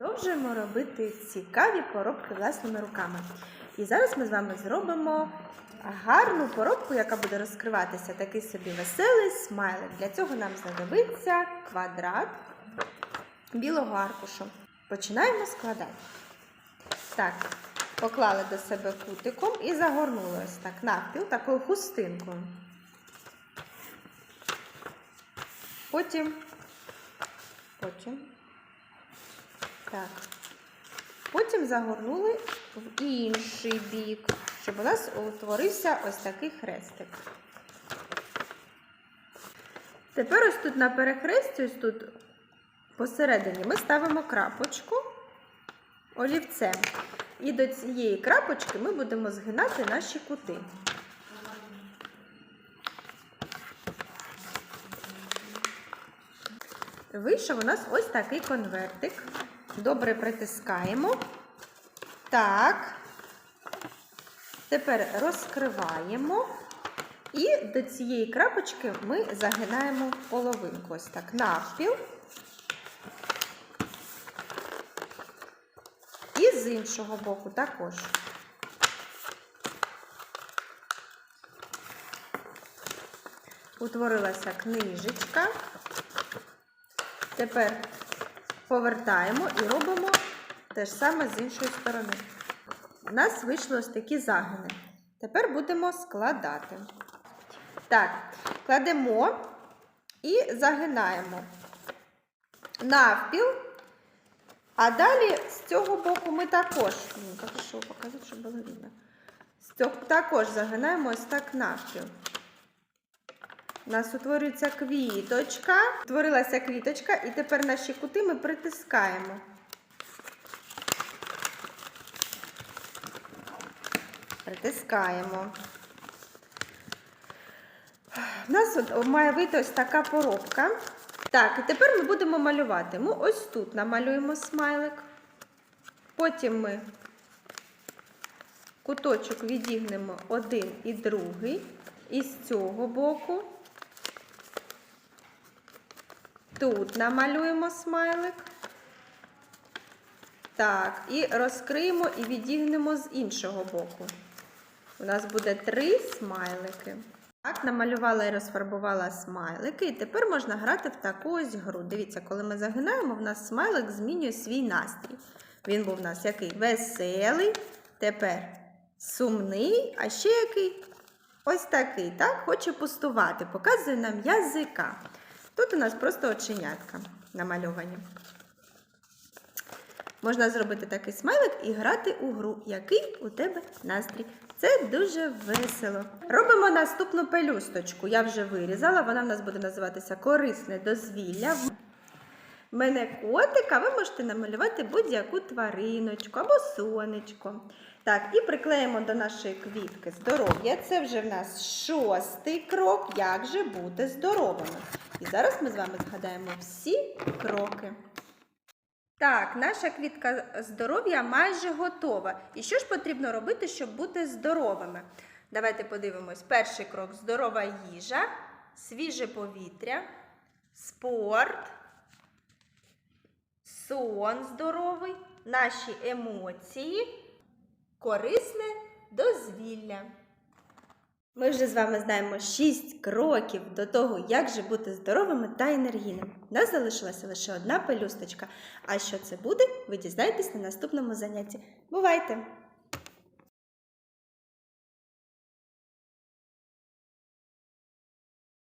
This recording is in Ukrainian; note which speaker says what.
Speaker 1: Продовжуємо робити цікаві поробки власними руками. І зараз ми з вами зробимо гарну поробку, яка буде розкриватися такий собі веселий смайлик. Для цього нам знадобиться квадрат білого аркушу. Починаємо складати. Так, поклали до себе кутиком і загорнули ось так навпіл такою хустинкою. Потім, потім. Так. Потім загорнули в інший бік, щоб у нас утворився ось такий хрестик. Тепер ось тут на перехресті, ось тут посередині, ми ставимо крапочку олівцем. І до цієї крапочки ми будемо згинати наші кути. Вийшов у нас ось такий конвертик. Добре притискаємо. Так. Тепер розкриваємо. І до цієї крапочки ми загинаємо половинку. Ось так, навпіл. І з іншого боку також. Утворилася книжечка. Тепер повертаємо і робимо те ж саме з іншої сторони. У нас вийшли ось такі загини. Тепер будемо складати. Так, кладемо і загинаємо навпіл. А далі з цього боку ми також, ну, так що показати, щоб було видно. Також загинаємо ось так навпіл. У нас утворюється квіточка. Утворилася квіточка, і тепер наші кути ми притискаємо. Притискаємо. У нас от має вийти ось така поробка. Так, і тепер ми будемо малювати. Ми ось тут намалюємо смайлик. Потім ми куточок відігнемо один і другий. І з цього боку. Тут намалюємо смайлик. Так, і розкриємо і відігнемо з іншого боку. У нас буде три смайлики. Так, намалювала і розфарбувала смайлики. І тепер можна грати в таку ось гру. Дивіться, коли ми загинаємо, в нас смайлик змінює свій настрій. Він був у нас який веселий, тепер сумний, а ще який ось такий. так, Хоче пустувати, показує нам язика. Тут у нас просто оченятка намальовані. Можна зробити такий смайлик і грати у гру, який у тебе настрій. Це дуже весело. Робимо наступну пелюсточку. Я вже вирізала, вона в нас буде називатися корисне дозвілля. В мене котика, ви можете намалювати будь-яку твариночку або сонечко. Так, і приклеїмо до нашої квітки здоров'я. Це вже в нас шостий крок, як же бути здоровими. І зараз ми з вами згадаємо всі кроки. Так, наша квітка здоров'я майже готова. І що ж потрібно робити, щоб бути здоровими? Давайте подивимось. Перший крок здорова їжа, свіже повітря, спорт, сон здоровий, наші емоції, корисне дозвілля. Ми вже з вами знаємо 6 кроків до того, як же бути здоровими та енергійними. У нас залишилася лише одна пелюсточка. А що це буде, ви дізнаєтесь на наступному занятті. Бувайте!